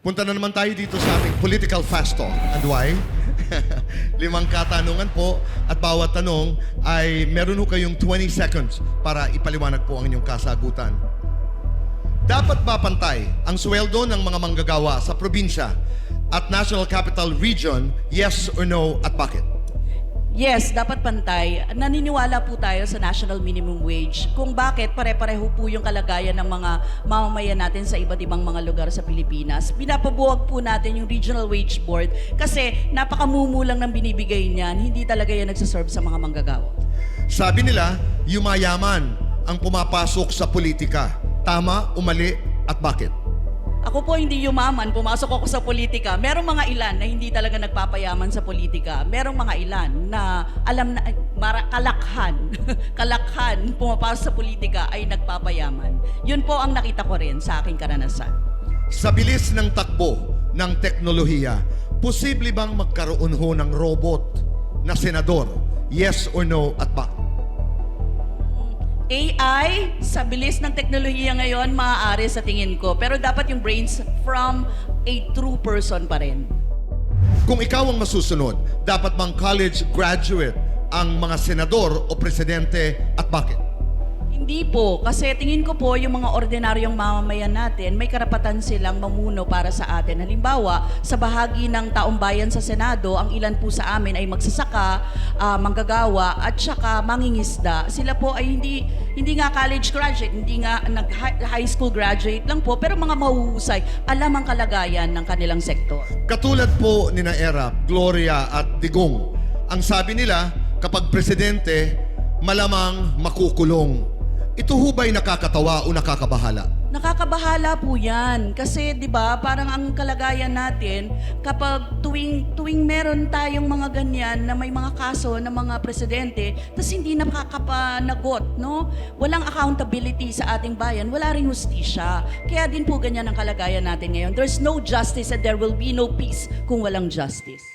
Punta na naman tayo dito sa ating political fast talk. And why? Limang katanungan po at bawat tanong ay meron ho kayong 20 seconds para ipaliwanag po ang inyong kasagutan. Dapat ba pantay ang sweldo ng mga manggagawa sa probinsya at National Capital Region? Yes or no at bakit? Yes, dapat pantay. Naniniwala po tayo sa national minimum wage kung bakit pare-pareho po yung kalagayan ng mga mamamayan natin sa iba't ibang mga lugar sa Pilipinas. Pinapabuwag po natin yung Regional Wage Board kasi napakamumu lang ng binibigay niyan, hindi talaga yan nagsaserve sa mga manggagawa. Sabi nila, yumayaman ang pumapasok sa politika. Tama, umali at bakit? Ako po hindi yumaman, pumasok ako sa politika. Merong mga ilan na hindi talaga nagpapayaman sa politika. Merong mga ilan na alam na, mara, kalakhan, kalakhan, pumapasok sa politika ay nagpapayaman. Yun po ang nakita ko rin sa aking karanasan. Sa bilis ng takbo ng teknolohiya, posible bang magkaroon ho ng robot na senador? Yes or no at bakit? AI, sa bilis ng teknolohiya ngayon, maaari sa tingin ko. Pero dapat yung brains from a true person pa rin. Kung ikaw ang masusunod, dapat bang college graduate ang mga senador o presidente at bakit? Hindi po, kasi tingin ko po yung mga ordinaryong mamamayan natin, may karapatan silang mamuno para sa atin. Halimbawa, sa bahagi ng taong bayan sa Senado, ang ilan po sa amin ay magsasaka, ah, manggagawa, at saka mangingisda. Sila po ay hindi hindi nga college graduate, hindi nga nag high school graduate lang po, pero mga mahuhusay, alam ang kalagayan ng kanilang sektor. Katulad po ni na Erap, Gloria at Digong, ang sabi nila, kapag presidente, malamang makukulong. Ito ho ba'y nakakatawa o nakakabahala? Nakakabahala po 'yan. Kasi 'di ba parang ang kalagayan natin kapag tuwing tuwing meron tayong mga ganyan na may mga kaso ng mga presidente tapos hindi nakakapanagot no? Walang accountability sa ating bayan wala ring hustisya. Kaya din po ganyan ang kalagayan natin ngayon. There's no justice and there will be no peace kung walang justice